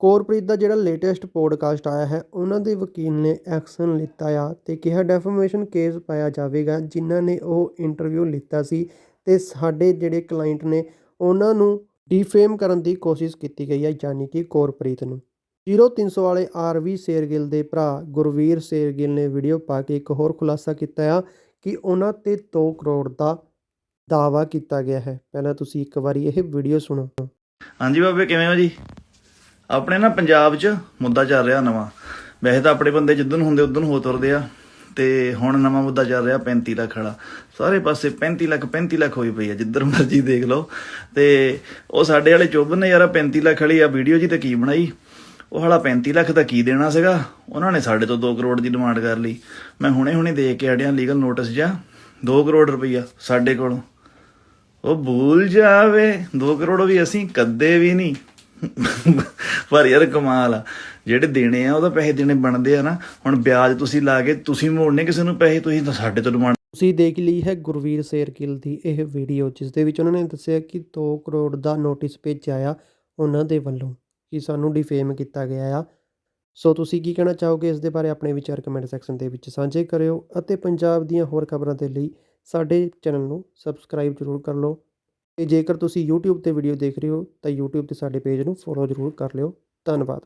ਕੋਰਪ੍ਰੀਤ ਦਾ ਜਿਹੜਾ latest podcast ਆਇਆ ਹੈ, ਉਹਨਾਂ ਦੇ ਵਕੀਲ ਨੇ ਐਕਸ਼ਨ ਲਿੱਤਾ ਆ ਤੇ ਕਿਹਾ ਡੈਫਾਮੇਸ਼ਨ ਕੇਸ ਪਾਇਆ ਜਾਵੇਗਾ, ਜਿਨ੍ਹਾਂ ਨੇ ਉਹ ਇੰਟਰਵਿਊ ਲਿੱਤਾ ਸੀ ਤੇ ਸਾਡੇ ਜਿਹੜੇ ਕਲਾਇੰਟ ਨੇ, ਉਹਨਾਂ ਨੂੰ ਡੀਫੇਮ ਕਰਨ ਦੀ ਕੋਸ਼ਿਸ਼ ਕੀਤੀ ਗਈ ਹੈ ਯਾਨੀ ਕਿ ਕੋਰਪ੍ਰੀਤ ਨੂੰ। 0300 ਵਾਲੇ ਆਰਵੀ ਸ਼ੇਰਗਿੱਲ ਦੇ ਭਰਾ ਗੁਰਵੀਰ ਸ਼ੇਰਗਿੱਲ ਨੇ ਵੀਡੀਓ ਪਾ ਕੇ ਇੱਕ ਹੋਰ ਖੁਲਾਸਾ ਕੀਤਾ ਆ ਕਿ ਉਹਨਾਂ ਤੇ 2 ਕਰੋੜ ਦਾ ਦਾਵਾ ਕੀਤਾ ਗਿਆ ਹੈ। ਪਹਿਲਾਂ ਤੁਸੀਂ ਇੱਕ ਵਾਰੀ ਇਹ ਵੀਡੀਓ ਸੁਣੋ। ਹਾਂਜੀ ਬਾਬੇ, ਕਿਵੇਂ ਹੋ ਜੀ? ਆਪਣੇ ਨਾ ਪੰਜਾਬ 'ਚ ਮੁੱਦਾ ਚੱਲ ਰਿਹਾ ਨਵਾਂ। ਵੈਸੇ ਤਾਂ ਆਪਣੇ ਬੰਦੇ ਜਿੱਦਨ ਹੁੰਦੇ ਉਦੋਂ ਹੋ ਤੁਰਦੇ ਆ, ਤੇ ਹੁਣ ਨਵਾਂ ਮੁੱਦਾ ਚੱਲ ਰਿਹਾ 35 ਲੱਖ ਵਾਲਾ। ਸਾਰੇ ਪਾਸੇ 35 ਲੱਖ 35 ਲੱਖ ਹੋਈ ਪਈ ਆ, ਜਿੱਧਰ ਮਰਜ਼ੀ ਦੇਖ ਲਓ। ਤੇ ਉਹ ਸਾਡੇ ਵਾਲੇ ਚੋਬਨ ਨੇ ਯਾਰ 35 ਲੱਖ ਵਾਲੀ ਆ ਵੀਡੀਓ ਜੀ ਤੇ ਕੀ ਬਣਾਈ? ਉਹ ਹਾਲਾ 35 ਲੱਖ ਦਾ ਕੀ ਦੇਣਾ ਸੀਗਾ? ਉਹਨਾਂ ਨੇ ਸਾਡੇ ਤੋਂ 2 ਕਰੋੜ ਦੀ ਡਿਮਾਂਡ ਕਰ ਲਈ। ਮੈਂ ਹੁਣੇ ਹੁਣੇ ਦੇਖ ਕੇ ਹਟਿਆ ਲੀਗਲ ਨੋਟਿਸ ਜਾਂ 2 ਕਰੋੜ ਰੁਪਈਆ ਸਾਡੇ ਕੋਲੋਂ। ਉਹ ਭੁੱਲ ਜਾਵੇ 2 ਕਰੋੜ ਵੀ ਅਸੀਂ, ਕਦੇ ਵੀ ਨਹੀਂ। ਪਰ ਯਾਰ ਕਮਾਲ ਆ। ਜਿਹੜੇ ਦੇਣੇ ਆ ਉਹਦਾ ਪੈਸੇ ਦੇਣੇ ਬਣਦੇ ਆ ਨਾ। ਹੁਣ ਵਿਆਜ ਤੁਸੀਂ ਲਾ ਕੇ ਤੁਸੀਂ ਮੋੜਨੇ ਕਿਸੇ ਨੂੰ ਪੈਸੇ, ਤੁਸੀਂ ਤਾਂ ਸਾਡੇ ਤੋਂ ਡਿਮਾਂਡ ਤੁਸੀਂ ਦੇਖ ਲਈ ਹੈ ਗੁਰਵੀਰ ਸੇਰਕਿਲ ਦੀ ਇਹ ਵੀਡੀਓ ਜਿਸ ਦੇ ਵਿੱਚ ਉਹਨਾਂ ਨੇ ਦੱਸਿਆ ਕਿ 2 ਕਰੋੜ ਦਾ ਨੋਟਿਸ ਭੇਜਿਆ ਆ ਉਹਨਾਂ ਦੇ ਵੱਲੋਂ ਕਿ ਸਾਨੂੰ ਡਿਫੇਮ ਕੀਤਾ ਗਿਆ ਆ। ਸੋ ਤੁਸੀਂ ਕੀ ਕਹਿਣਾ ਚਾਹੋਗੇ ਇਸ ਦੇ ਬਾਰੇ ਆਪਣੇ ਵਿਚਾਰ ਕਮੈਂਟ ਸੈਕਸ਼ਨ ਦੇ ਵਿੱਚ ਸਾਂਝੇ ਕਰਿਓ ਅਤੇ ਪੰਜਾਬ ਦੀਆਂ ਹੋਰ ਖਬਰਾਂ ਦੇ ਲਈ ਸਾਡੇ ਚੈਨਲ ਨੂੰ ਸਬਸਕ੍ਰਾਈਬ ਜ਼ਰੂਰ ਕਰ ਲਓ। ਅਤੇ ਜੇਕਰ ਤੁਸੀਂ ਯੂਟਿਊਬ ਤੇ ਵੀਡੀਓ ਦੇਖ ਰਹੇ ਹੋ, ਤਾਂ ਯੂਟਿਊਬ ਤੇ ਸਾਡੇ ਪੇਜ ਨੂੰ ਫੋਲੋ ਜ਼ਰੂਰ ਕਰ ਲਿਓ। ਧੰਨਵਾਦ।